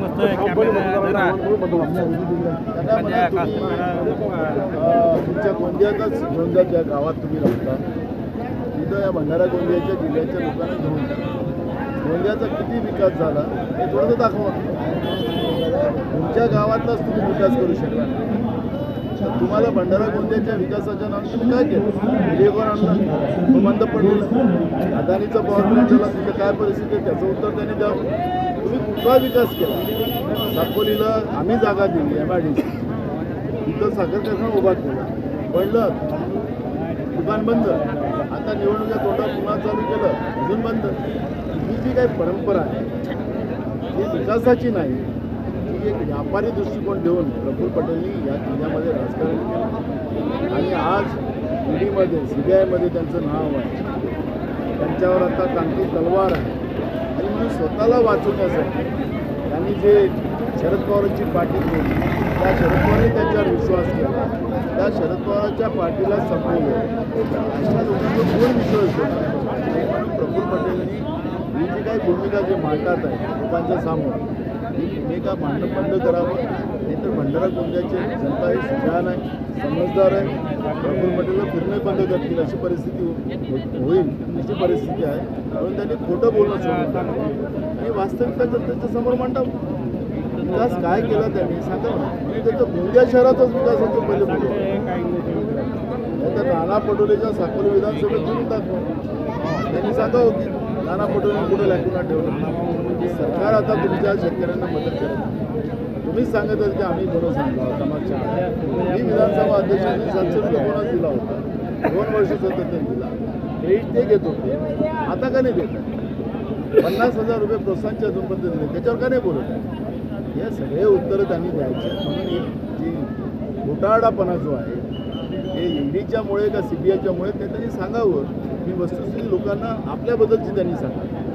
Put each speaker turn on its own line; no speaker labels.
मस्त कॅमेरा
तुमच्या गोंदियातच गोंदिया ज्या गावात तुम्ही राहता तिथं या भंडारा गोंदियाच्या जिल्ह्याच्या लोकांना घेऊन जा. गोंदियाचा किती विकास झाला हे थोडंसं दाखवा. तुमच्या गावातलाच तुम्ही विकास करू. तर तुम्हाला भंडारा गोंदियाच्या विकासाच्या नावाने तुम्ही काय केलं? व्हिडिओ आणलं. तो बंद पडलेला. अदानीचा पॉवर प्लॅन्ट झाला तिथं काय परिस्थिती आहे त्याचं उत्तर त्यांनी द्यावं. तुम्ही कुठला विकास केला. साकोलीला आम्ही जागा दिली एम आय डी तिथं साखर कारखाना उभा केला. पडलं दुकान बंद. आता निवडणुकीच्या तोंडात पुन्हा चालू केलं अजून बंद. ही जी काही परंपरा आहे ही विकासाची नाही. ही एक व्यापारी दृष्टिकोन ठेवून प्रफुल्ल पटेलनी या जिल्ह्यामध्ये राजकारण केलं. आणि आज ईडीमध्ये सी बी आयमध्ये त्यांचं नाव आहे. त्यांच्यावर आता चांगली तलवार आहे. आणि म्हणून स्वतःला वाचवण्यासाठी त्यांनी जे शरद पवारांची पाठी केली त्या शरद पवारांनी त्यांच्यावर विश्वास केला त्या शरद पवारांच्या पार्टीला संपवलं अशा लोकांचा कोण विश्वास देणार प्रफुल्ल पटेलनी ही जी काही भूमिका जे मांडतात आहे लोकांच्या समोर हे का मांडणं बंद करावं? हे तर भंडारा गोंदियाची जनता ही सुजान आहे समजदार आहे. भरपूर मटेरियल फिरणं बंद करतील अशी परिस्थिती हो-, होईल अशी परिस्थिती आहे. म्हणून त्यांनी खोटं बोलणं सोडून आणि वास्तविकता जनतेच्या समोर मांडावं. विकास काय केला त्यांनी? सांगा ना. त्याचं गोंदिया शहराचाच विकासाचं पहिले नाही तर राणा पटोलेच्या साकोली विधानसभेत घेऊन दाखवा. त्यांनी सांगावं की नाना पटोले कुठे लॅकुना ठेवलं? म्हणजे सरकार आता तुमच्या शेतकऱ्यांना मदत करत तुम्हीच सांगत आहात की आम्ही बरोबर सांगतो होता मी विधानसभा अध्यक्षांनी सातशे रुपये बोनस दिला होता? दोन वर्ष सतत दिला. क्रेडिट ते घेत होते. आता का नाही देत? पन्नास हजार रुपये प्रोत्साहनच्या अजूनपर्यंत दिले. त्याच्यावर का नाही बोलत? आहे? हे सगळे उत्तरं त्यांनी द्यायचे. म्हणून जी घोटाळापणा जो आहे हे ईडीच्यामुळे का सी बी आयच्यामुळे ते त्यांनी सांगावं. ही वस्तुस्थिती म्हणजे लोकांना आपल्याबद्दलची त्यांनी सांगा.